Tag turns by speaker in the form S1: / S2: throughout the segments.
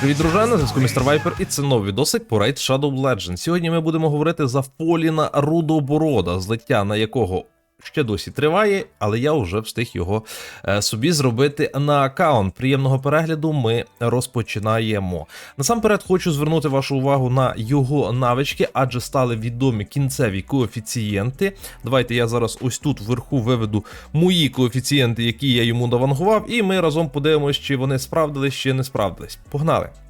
S1: Привіт, дружина, на зв'язку містер Вайпер, і це новий відосик по Raid Shadow Legends. Сьогодні ми будемо говорити за Фоліна Рудоборода, злиття на якого ще досі триває, але я вже встиг його е, собі зробити на аккаунт. Приємного перегляду ми розпочинаємо. Насамперед хочу звернути вашу увагу на його навички, адже стали відомі кінцеві коефіцієнти. Давайте я зараз ось тут вверху виведу мої коефіцієнти, які я йому навангував, і ми разом подивимося, чи вони справдились, чи не справдились. Погнали!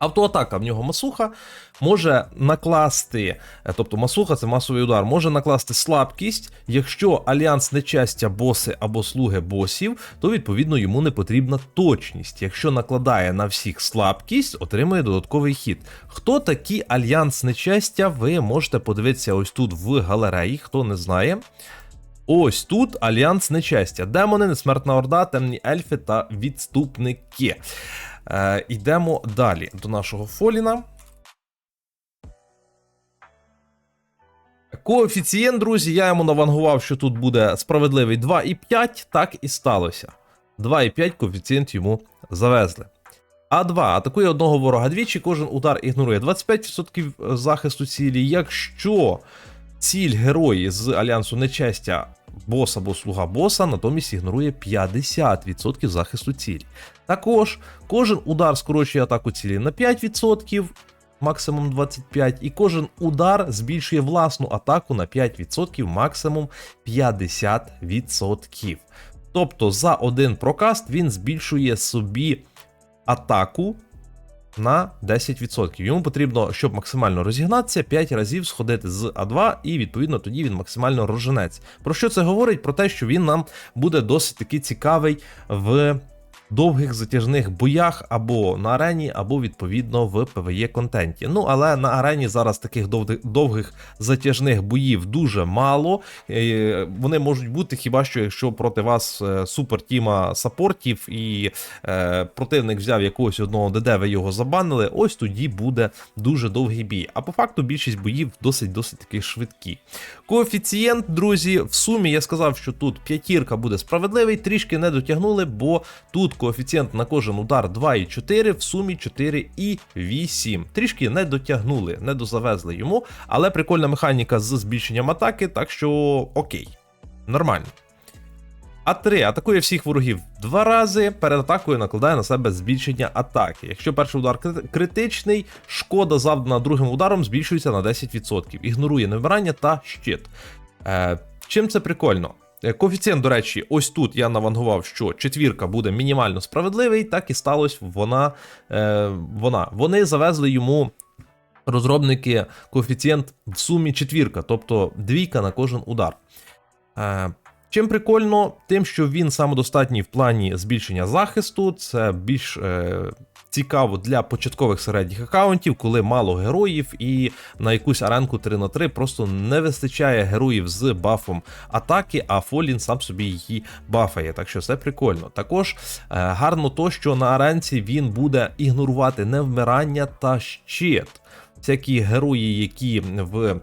S1: Автоатака в нього масуха може накласти, е, тобто масуха це масовий удар, може накласти слабкість. Якщо альянс нечастя боси або слуги босів, то відповідно йому не потрібна точність. Якщо накладає на всіх слабкість, отримує додатковий хід. Хто такі альянс нечастя? Ви можете подивитися ось тут в галереї, хто не знає. Ось тут альянс нечастя. Демони, несмертна орда, темні ельфи та відступники. Е, йдемо далі до нашого Фоліна. Коефіцієнт, друзі, я йому навангував, що тут буде справедливий 2,5, так і сталося. 2,5 коефіцієнт йому завезли. А2 атакує одного ворога двічі, кожен удар ігнорує 25% захисту цілі. Якщо ціль герої з альянсу нечестя бос або слуга боса, натомість ігнорує 50% захисту цілі. Також кожен удар скорочує атаку цілі на 5%, максимум 25%, і кожен удар збільшує власну атаку на 5%, максимум 50%. Тобто за один прокаст він збільшує собі атаку на 10%. Йому потрібно, щоб максимально розігнатися, 5 разів сходити з А2, і відповідно тоді він максимально розженеться. Про що це говорить? Про те, що він нам буде досить таки цікавий в довгих затяжних боях або на арені, або відповідно в PvE контенті. Ну але на арені зараз таких довгих, затяжних боїв дуже мало. Е, Вони можуть бути хіба що якщо проти вас е, супер тіма саппортів і е, противник взяв якогось одного ДД, ви його забанили. Ось тоді буде дуже довгий бій. А по факту більшість боїв досить досить таки швидкі. Коефіцієнт, друзі, в сумі я сказав, що тут п'ятірка буде справедливий, трішки не дотягнули, бо тут коефіцієнт на кожен удар 2,4, в сумі 4,8. Трішки не дотягнули, не дозавезли йому, але прикольна механіка з збільшенням атаки, так що окей, нормально. А3 атакує всіх ворогів два рази, перед атакою накладає на себе збільшення атаки. Якщо перший удар критичний, шкода завдана другим ударом збільшується на 10%. Ігнорує невмирання та щит. Е, чим це прикольно? Е, Коефіцієнт, до речі, ось тут я навангував, що четвірка буде мінімально справедливий, так і сталося вона. Е, вона. Вони завезли йому розробники коефіцієнт в сумі четвірка, тобто двійка на кожен удар. Е, Чим прикольно, тим, що він самодостатній в плані збільшення захисту, це більш е, цікаво для початкових середніх аккаунтів, коли мало героїв, і на якусь аренку 3 на 3 просто не вистачає героїв з бафом атаки, а Фолін сам собі її бафає. Так що це прикольно. Також е, гарно то, що на аренці він буде ігнорувати невмирання та щит. Всякі герої, які в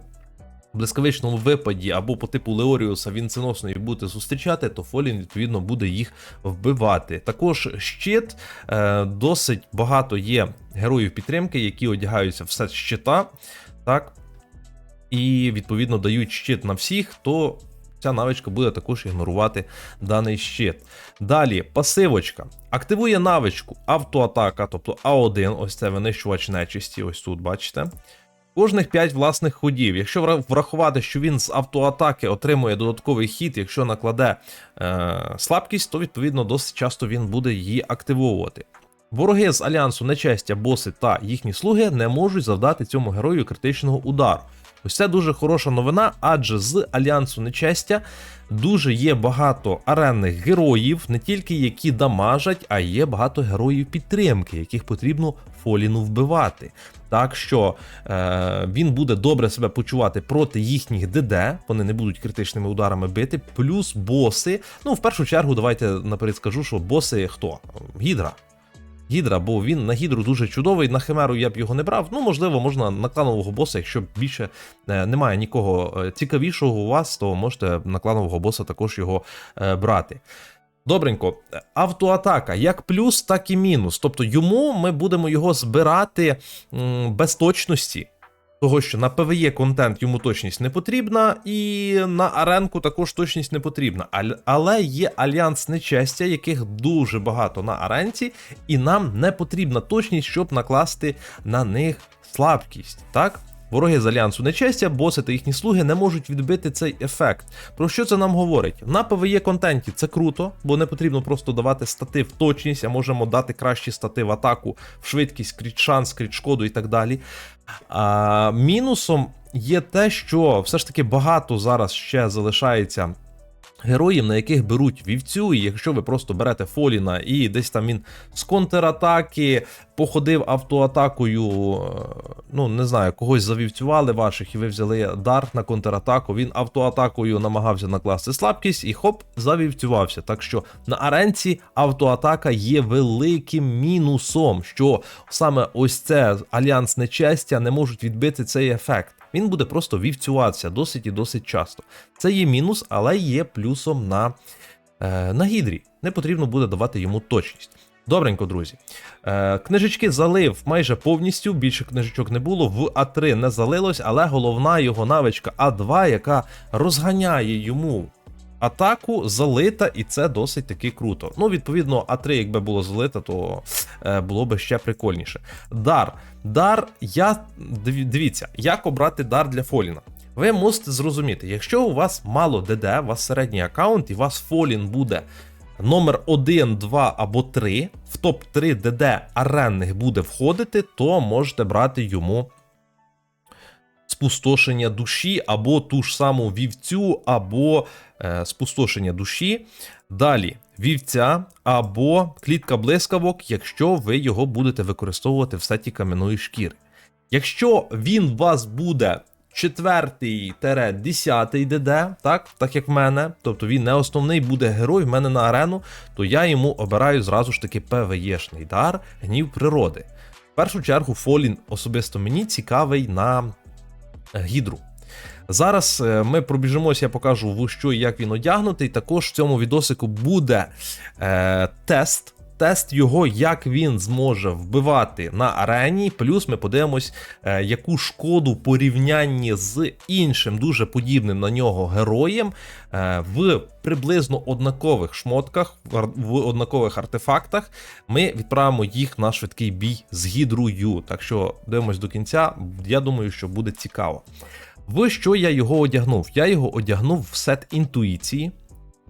S1: блискавичному випаді або по типу Леоріуса вінценосної будете зустрічати, то Фолін відповідно буде їх вбивати. Також щит е, досить багато є героїв підтримки, які одягаються в сет щита, так і відповідно дають щит на всіх, то ця навичка буде також ігнорувати даний щит. Далі, пасивочка. Активує навичку автоатака, тобто А1, ось це винищувач нечисті, ось тут бачите. Кожних 5 власних ходів. Якщо врахувати, що він з автоатаки отримує додатковий хід, якщо накладе е, слабкість, то відповідно досить часто він буде її активовувати. Вороги з альянсу нечестя, боси та їхні слуги не можуть завдати цьому герою критичного удару. Ось це дуже хороша новина, адже з альянсу нечестя дуже є багато аренних героїв, не тільки які дамажать, а є багато героїв підтримки, яких потрібно Фоліну вбивати. Так що е, він буде добре себе почувати проти їхніх ДД, вони не будуть критичними ударами бити, плюс боси. Ну, в першу чергу, давайте наперед скажу, що боси хто? Гідра. Гідра, бо він на гідру дуже чудовий. На химеру я б його не брав. Ну, можливо, можна на кланового боса, якщо більше е, немає нікого е, цікавішого у вас, то можете на кланового боса також його е, брати. Добренько, автоатака як плюс, так і мінус. Тобто йому ми будемо його збирати без точності. Того, що на PvE контент йому точність не потрібна, і на аренку також точність не потрібна. Але є альянс нечестя, яких дуже багато на аренці, і нам не потрібна точність, щоб накласти на них слабкість. Так? Вороги з альянсу нечестя, боси та їхні слуги не можуть відбити цей ефект. Про що це нам говорить? На PvE контенті це круто, бо не потрібно просто давати стати в точність, а можемо дати кращі стати в атаку, в швидкість, кріт шанс, кріт шкоду і так далі. А, мінусом є те, що все ж таки багато зараз ще залишається. Героїв, на яких беруть вівцю, і якщо ви просто берете Фоліна і десь там він з контратаки походив автоатакою, е, ну не знаю, когось завівцювали ваших, і ви взяли дар на контратаку. Він автоатакою намагався накласти слабкість і хоп, завівцювався. Так що на аренці автоатака є великим мінусом, що саме ось це альянс нечестя не можуть відбити цей ефект. Він буде просто вівцюватися досить і досить часто. Це є мінус, але є плюсом на, е, на гідрі. Не потрібно буде давати йому точність. Добренько, друзі. Е, книжечки залив майже повністю, більше книжечок не було. В А3 не залилось, але головна його навичка А2, яка розганяє йому атаку, залита, і це досить таки круто. Ну, відповідно, А3, якби було залита, то е, було би ще прикольніше. Дар. Дар, я дивіться, як обрати дар для Фоліна. Ви мусите зрозуміти, якщо у вас мало ДД, у вас середній аккаунт, і у вас Фолін буде номер 1, 2 або 3, в топ-3 ДД аренних буде входити, то можете брати йому спустошення душі, або ту ж саму вівцю, або спустошення душі. Далі вівця або клітка блискавок, якщо ви його будете використовувати в сеті кам'яної шкіри. Якщо він у вас буде четвертий тере 10 ДД, так, так як в мене, тобто він не основний буде герой в мене на арену, то я йому обираю зразу ж таки ПВЄшний дар гнів природи. В першу чергу Фолін особисто мені цікавий на е, гідру. Зараз е, ми пробіжимося, я покажу в що і як він одягнутий. Також в цьому відосику буде е, тест. Тест його, як він зможе вбивати на арені. Плюс ми подивимось, е, яку шкоду порівнянні з іншим дуже подібним на нього героєм е, в приблизно однакових шмотках, в однакових артефактах. Ми відправимо їх на швидкий бій з гідрою. Так що дивимось до кінця. Я думаю, що буде цікаво. В що я його одягнув? Я його одягнув в сет інтуїції.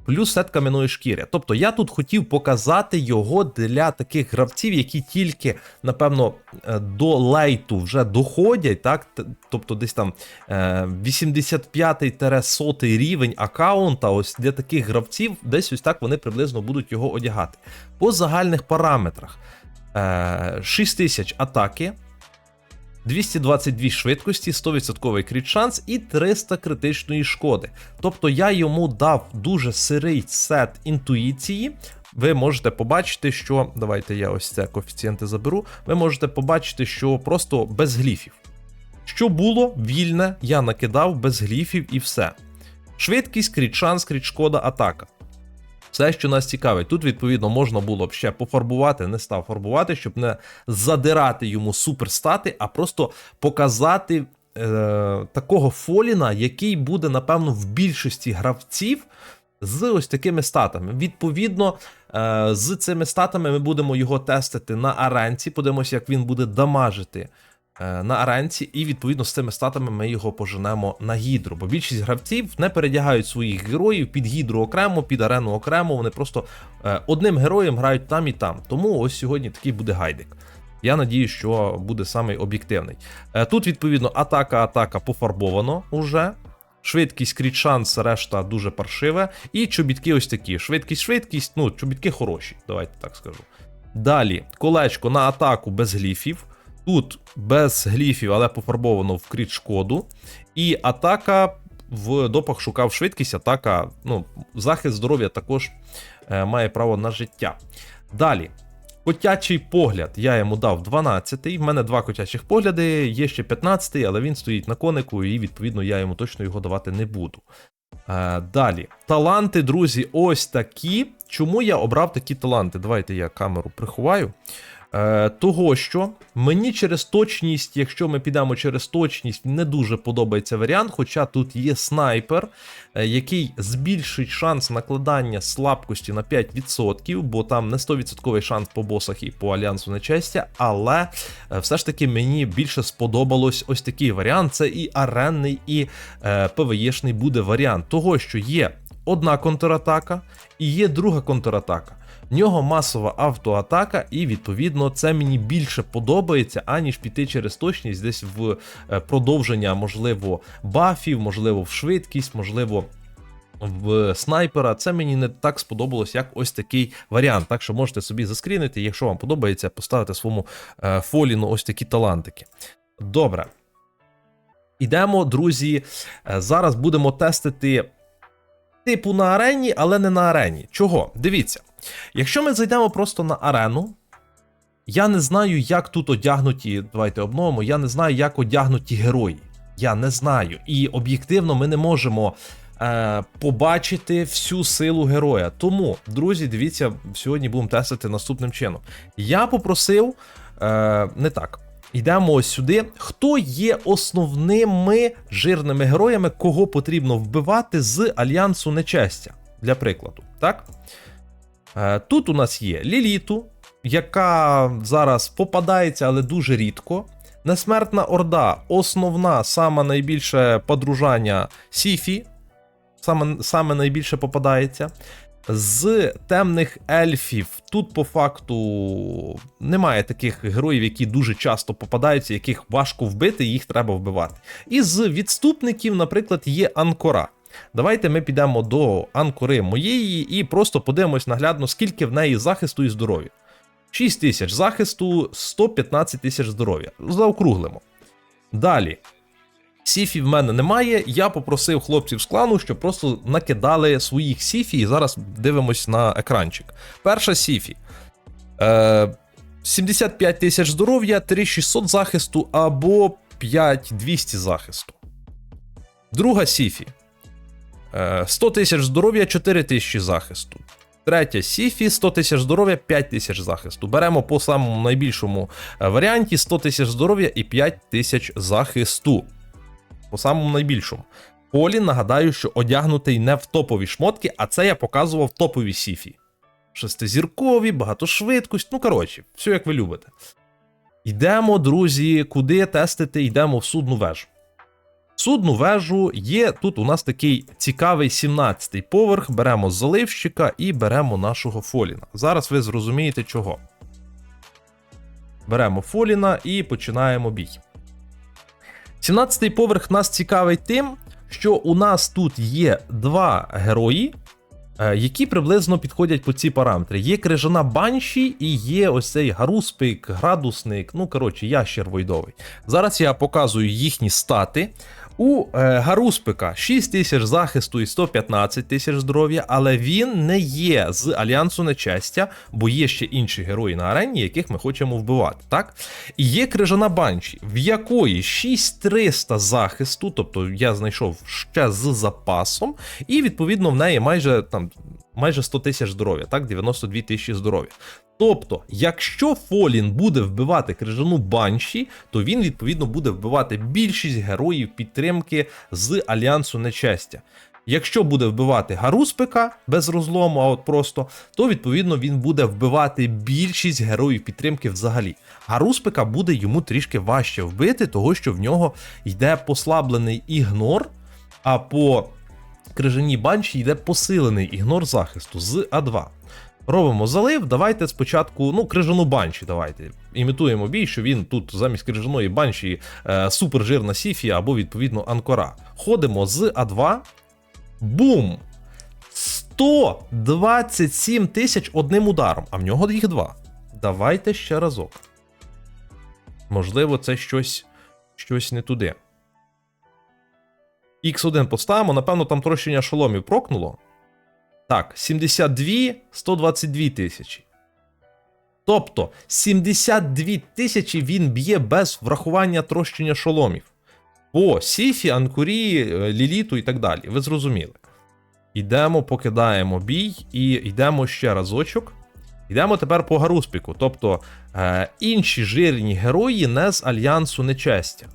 S1: Плюс сет кам'яної шкіри. Тобто я тут хотів показати його для таких гравців, які тільки, напевно, е, до лейту вже доходять, так? Тобто десь там е, 85-100 рівень аккаунта, ось для таких гравців, десь ось так вони приблизно будуть його одягати. По загальних параметрах е, 6000 атаки, 222 швидкості, 100% кріт шанс і 300 критичної шкоди. Тобто я йому дав дуже сирий сет інтуїції. Ви можете побачити, що. Давайте я ось це коефіцієнти заберу. Ви можете побачити, що просто без гліфів. Що було вільне, я накидав без гліфів і все. Швидкість, кріт шанс, кріт шкода, атака. Все, що нас цікавить. Тут, відповідно, можна було б ще пофарбувати, не став фарбувати, щоб не задирати йому суперстати, а просто показати е, такого Фоліна, який буде, напевно, в більшості гравців з ось такими статами. Відповідно, е, з цими статами ми будемо його тестити на аренці. Подивимося, як він буде дамажити на аренці, і відповідно з цими статами ми його поженемо на гідру. Бо більшість гравців не передягають своїх героїв під гідру окремо, під арену окремо. Вони просто е, одним героєм грають там і там. Тому ось сьогодні такий буде гайдик. Я надію, що буде самий об'єктивний. Е, Тут, відповідно, атака, атака пофарбовано уже. Швидкість, кріт шанс, решта дуже паршиве. І чобітки ось такі. Швидкість, швидкість, ну, чобітки хороші, давайте так скажу. Далі, колечко на атаку без гліфів. Тут без гліфів, але пофарбовано в кріт шкоду. І атака в допах шукав швидкість, атака, ну, захист здоров'я також е, має право на життя. Далі. Котячий погляд я йому дав 12-й. В мене два котячих погляди, є ще 15-й, але він стоїть на конику, і відповідно я йому точно його давати не буду. Е, далі. Таланти, друзі, ось такі. Чому я обрав такі таланти? Давайте я камеру приховаю. Е, того, що мені через точність, якщо ми підемо через точність, не дуже подобається варіант, хоча тут є снайпер, е, який збільшить шанс накладання слабкості на 5%, бо там не 100% шанс по босах і по альянсу нечестя, але е, все ж таки мені більше сподобалось ось такий варіант. Це і аренний, і е, ПВЄшний буде варіант того, що є одна контратака і є друга контратака. В нього масова автоатака, і відповідно це мені більше подобається, аніж піти через точність десь в е, продовження, можливо, бафів, можливо, в швидкість, можливо. В снайпера це мені не так сподобалось, як ось такий варіант. Так що можете собі заскрінити, якщо вам подобається, поставити своєму е, фоліну ось такі талантики. Добре. Ідемо, друзі. Е, Зараз будемо тестити типу на арені, але не на арені. Чого? Дивіться. Якщо ми зайдемо просто на арену, я не знаю, як тут одягнуті. Давайте обновимо. Я не знаю, як одягнуті герої. Я не знаю. І об'єктивно ми не можемо е, побачити всю силу героя. Тому, друзі, дивіться, сьогодні будемо тестити наступним чином. Я попросив е, не так. Йдемо ось сюди. Хто є основними жирними героями, кого потрібно вбивати з альянсу нечестя? Для прикладу, так? Е, Тут у нас є Ліліту, яка зараз попадається, але дуже рідко. Несмертна Орда, основна, саме найбільше подружання Сіфі, саме, саме найбільше попадається. З темних ельфів тут по факту немає таких героїв, які дуже часто попадаються, яких важко вбити, їх треба вбивати. І з відступників, наприклад, є Анкора. Давайте ми підемо до анкори моєї і просто подивимось наглядно, скільки в неї захисту і здоров'я. 6 тисяч захисту, 115 тисяч здоров'я. Заокруглимо. Далі. Сіфі в мене немає. Я попросив хлопців з клану, щоб просто накидали своїх сіфі, і зараз дивимось на екранчик. Перша сіфі. Е, 75 тисяч здоров'я, 3600 захисту або 5200 захисту. Друга сіфі. Е, 100 тисяч здоров'я, 4 тисячі захисту. Третя Сіфі, 100 тисяч здоров'я, 5 тисяч захисту. Беремо по самому найбільшому е, варіанті 100 тисяч здоров'я і 5 тисяч захисту. По самому найбільшому. Полі нагадаю, що одягнутий не в топові шмотки, а це я показував топові Сіфі. Шестизіркові, багатошвидкость, ну коротше, все як ви любите. Йдемо, друзі, куди тестити, йдемо в судну вежу. Судну вежу є тут у нас такий цікавий 17-й поверх. Беремо заливщика і беремо нашого Фоліна. Зараз ви зрозумієте чого. Беремо Фоліна і починаємо бій. 17-й поверх нас цікавий тим, що у нас тут є два герої, е, які приблизно підходять по ці параметри. Є крижана банші і є ось цей гаруспик, градусник, ну коротше, ящер войдовий. Зараз я показую їхні стати. У е, Гаруспика 6 тисяч захисту і 115 тисяч здоров'я, але він не є з Альянсу Нечестя, бо є ще інші герої на арені, яких ми хочемо вбивати. Так? І є крижана банші, в якої 6300 захисту, тобто я знайшов ще з запасом, і відповідно в неї майже там. Майже 100 тисяч здоров'я, так, 92 тисячі здоров'я. Тобто, якщо Фолін буде вбивати крижану банші, то він відповідно буде вбивати більшість героїв підтримки з Альянсу Нечестя. Якщо буде вбивати Гаруспика без розлому, а от просто, то відповідно він буде вбивати більшість героїв підтримки взагалі. Гаруспика буде йому трішки важче вбити, того що в нього йде послаблений ігнор, а по крижаній банші йде посилений ігнор захисту з А2. Робимо залив. Давайте спочатку, ну, крижану банші. Давайте. Імітуємо бій, що він тут замість крижаної банші е, супержирна Сіфія або, відповідно, Анкора. Ходимо з А2. Бум! 127 тисяч одним ударом, а в нього їх два. Давайте ще разок. Можливо, це щось, щось не туди. Х1 поставимо, напевно, там трощення шоломів прокнуло. Так, 72, 122 тисячі. Тобто 72 тисячі він б'є без врахування трощення шоломів. По Сіфі, Анкурі, е, Ліліту і так далі. Ви зрозуміли. Йдемо, покидаємо бій і йдемо ще разочок. Йдемо тепер по Гаруспіку. Тобто е, інші жирні герої не з Альянсу Нечестя.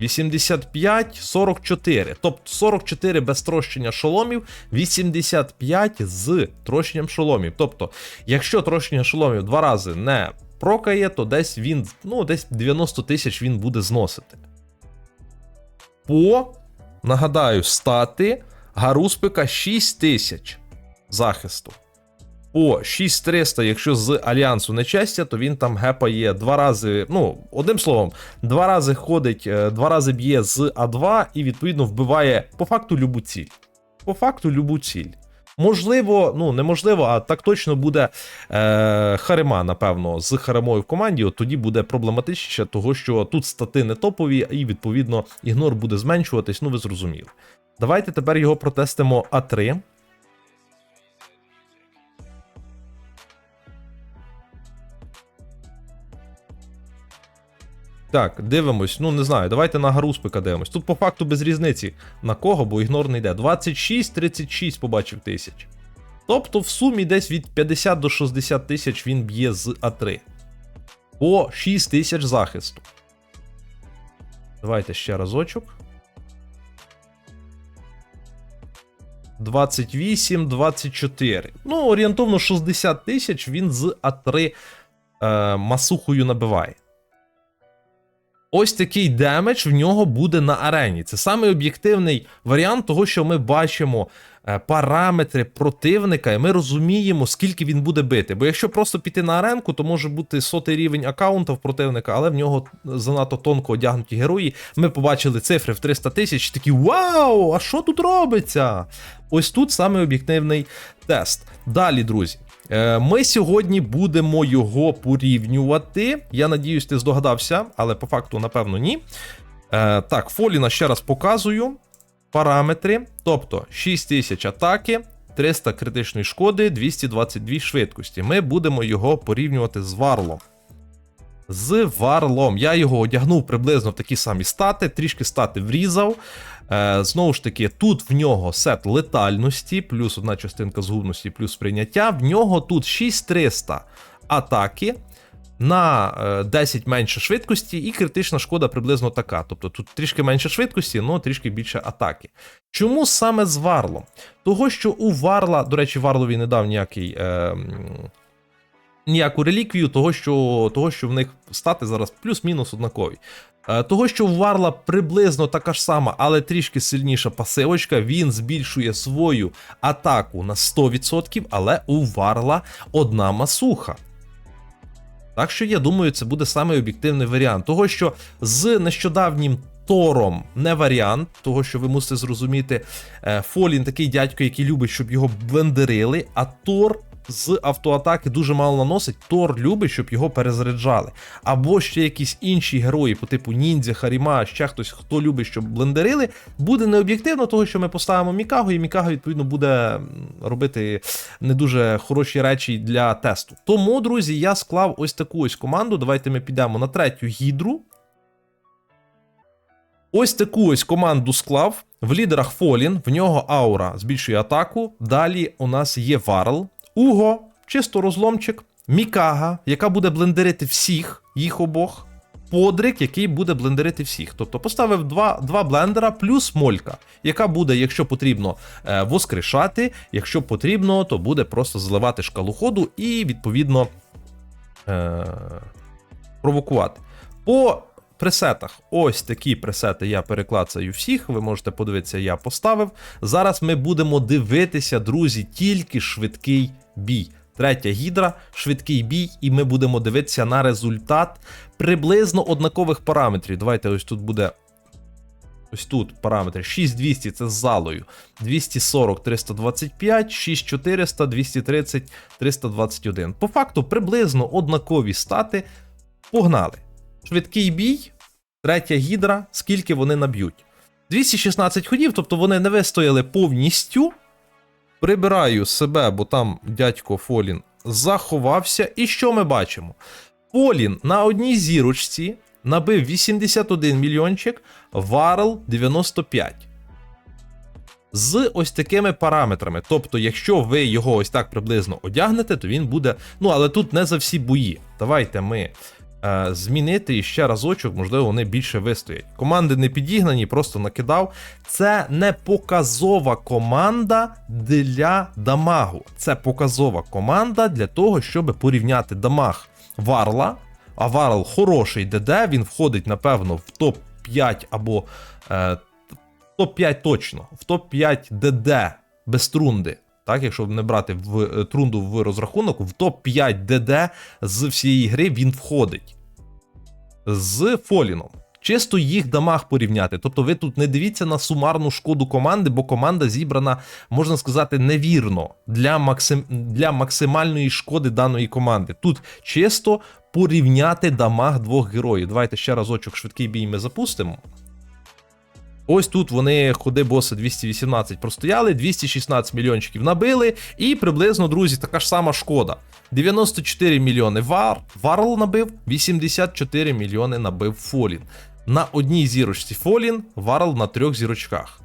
S1: 85, 44. Тобто 44 без трощення шоломів, 85 з трощенням шоломів. Тобто, якщо трощення шоломів два рази не прокає, то десь він, ну, десь 90 тисяч він буде зносити. По, нагадаю, стати Гаруспика 6 тисяч захисту. По 6300, якщо з Альянсу нечестя, то він там гепає два рази. Ну, одним словом, два рази ходить, е, два рази б'є з А2 і відповідно вбиває по факту любу ціль. По факту любу ціль. Можливо, ну неможливо, а так точно буде е, Харима, напевно, з Харимою в команді. От тоді буде проблематичніше, того що тут стати не топові, і відповідно ігнор буде зменшуватись. Ну ви зрозуміли. Давайте тепер його протестимо А3. Так, дивимось. Ну не знаю, давайте на Гаруспика дивимось. Тут по факту без різниці на кого, бо ігнор не йде. 26-36 побачив тисяч. Тобто в сумі десь від 50 до 60 тисяч він б'є з А3. По 6 тисяч захисту. Давайте ще разочок. 28, 24. Ну, орієнтовно 60 тисяч він з А3 е, масухою набиває. Ось такий демедж в нього буде на арені. Це самий об'єктивний варіант того, що ми бачимо е, параметри противника, і ми розуміємо, скільки він буде бити. Бо якщо просто піти на аренку, то може бути сотий рівень аккаунта в противника, але в нього занадто тонко одягнуті герої. Ми побачили цифри в 300 тисяч, такі вау! А що тут робиться? Ось тут самий об'єктивний тест. Далі, друзі. Е, Ми сьогодні будемо його порівнювати. Я надіюсь, ти здогадався, але по факту, напевно, ні. Е, Так, Фоліна ще раз показую. Параметри. Тобто 6000 атаки, 300 критичної шкоди, 222 швидкості. Ми будемо його порівнювати з Варлом. З Варлом. Я його одягнув приблизно в такі самі стати, трішки стати врізав. Е, знову ж таки, тут в нього сет летальності, плюс одна частинка згубності, плюс прийняття. В нього тут 6300 атаки на е, 10 менше швидкості, і критична шкода приблизно така. Тобто тут трішки менше швидкості, але трішки більше атаки. Чому саме з Варлом? Того, що у Варла, до речі, Варлові не дав ніякий. Е, Ніяку реліквію, того, що того, що в них стати зараз плюс-мінус однакові. Е, Того, що в Варла приблизно така ж сама, але трішки сильніша пасивочка, він збільшує свою атаку на 100%, але у Варла одна масуха. Так що я думаю, це буде самий об'єктивний варіант. Того, що з нещодавнім Тором не варіант, того, що ви мусите зрозуміти, е, Фолін такий дядько, який любить, щоб його блендерили, а Тор. З автоатаки дуже мало наносить, Тор любить, щоб його перезаряджали. Або ще якісь інші герої, по типу Ніндзя, Харіма, ще хтось, хто любить, щоб блендерили, буде необ'єктивно, того, що ми поставимо Мікагу, і Мікага, відповідно, буде робити не дуже хороші речі для тесту. Тому, друзі, я склав ось таку ось команду. Давайте ми підемо на третю гідру. Ось таку ось команду склав. В лідерах Фолін, в нього аура збільшує атаку. Далі у нас є Варл, Уго, чисто розломчик, Мікага, яка буде блендерити всіх, їх обох. Подрик, який буде блендерити всіх. Тобто поставив два, два блендера плюс молька, яка буде, якщо потрібно, е, воскрешати, якщо потрібно, то буде просто зливати шкалу ходу і, відповідно, е, провокувати. По пресетах. Ось такі пресети я переклацаю всіх. Ви можете подивитися, я поставив. Зараз ми будемо дивитися, друзі, тільки швидкий бій. Третя гідра, швидкий бій, і ми будемо дивитися на результат приблизно однакових параметрів. Давайте ось тут буде. Ось тут параметри 6200 це з залою, 240 325, 6400, 230, 321. По факту приблизно однакові стати. Погнали. Швидкий бій, третя гідра, скільки вони наб'ють. 216 ходів, тобто вони не вистояли повністю. Прибираю себе, бо там дядько Фолін заховався. І що ми бачимо? Фолін на одній зірочці набив 81 мільйончик, Варл 95. З ось такими параметрами. Тобто, якщо ви його ось так приблизно одягнете, то він буде. Ну, але тут не за всі бої. Давайте ми змінити і ще разочок, можливо, вони більше вистоять. Команди не підігнані, просто накидав. Це не показова команда для дамагу. Це показова команда для того, щоб порівняти дамаг Варла. А Варл хороший ДД, він входить, напевно, в топ-5 або е, топ-5 точно, в топ-5 ДД без трунди. Так, якщо не брати в е, трунду в розрахунок, в топ-5 ДД з всієї гри він входить з Фоліном. Чисто їх дамаг порівняти. Тобто ви тут не дивіться на сумарну шкоду команди, бо команда зібрана, можна сказати, невірно для, максим... для максимальної шкоди даної команди. Тут чисто порівняти дамаг двох героїв. Давайте ще разочок швидкий бій ми запустимо. Ось тут вони ходи боси 218 простояли, 216 мільйончиків набили, і приблизно, друзі, така ж сама шкода. 94 мільйони вар, Варл набив, 84 мільйони набив Фолін. На одній зірочці Фолін, Варл на трьох зірочках.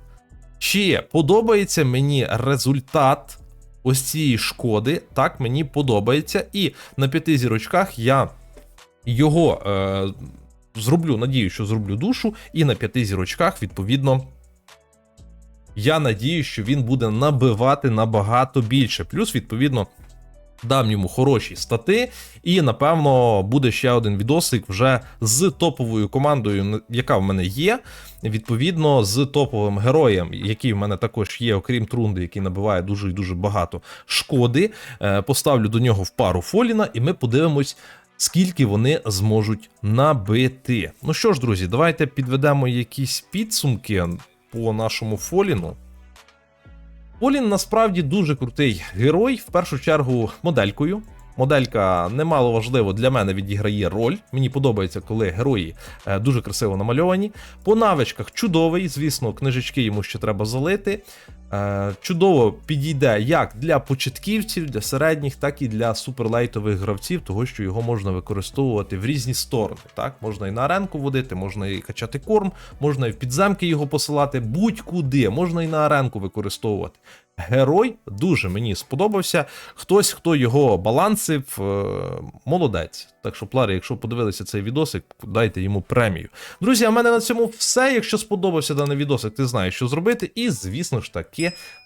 S1: Ще подобається мені результат ось цієї шкоди. Так, мені подобається. І на п'яти зірочках я його е, зроблю, надію, що зроблю душу, і на п'яти зірочках, відповідно, я надію, що він буде набивати набагато більше. Плюс, відповідно, дам йому хороші стати, і напевно буде ще один відосик вже з топовою командою, яка в мене є. Відповідно, з топовим героєм, який в мене також є, окрім Трунди, який набиває дуже і дуже багато шкоди. Е, Поставлю до нього в пару Фоліна, і ми подивимось. Скільки вони зможуть набити. Ну що ж, друзі, давайте підведемо якісь підсумки по нашому Фоліну. Фолін насправді дуже крутий герой, в першу чергу моделькою. Моделька немало важливо для мене відіграє роль. Мені подобається, коли герої е, дуже красиво намальовані. По навичках чудовий, звісно, книжечки йому ще треба залити. Е, Чудово підійде як для початківців, для середніх, так і для суперлейтових гравців, того що його можна використовувати в різні сторони. Так, можна і на аренку водити, можна і качати корм, можна і в підземки його посилати, будь-куди, можна і на аренку використовувати. Герой дуже мені сподобався. Хтось, хто його балансив, е, молодець. Так що, Плари, якщо подивилися цей відосик, дайте йому премію. Друзі, а в мене на цьому все. Якщо сподобався даний відосик, ти знаєш, що зробити. І, звісно ж таки,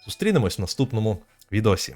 S1: зустрінемось в наступному відосі.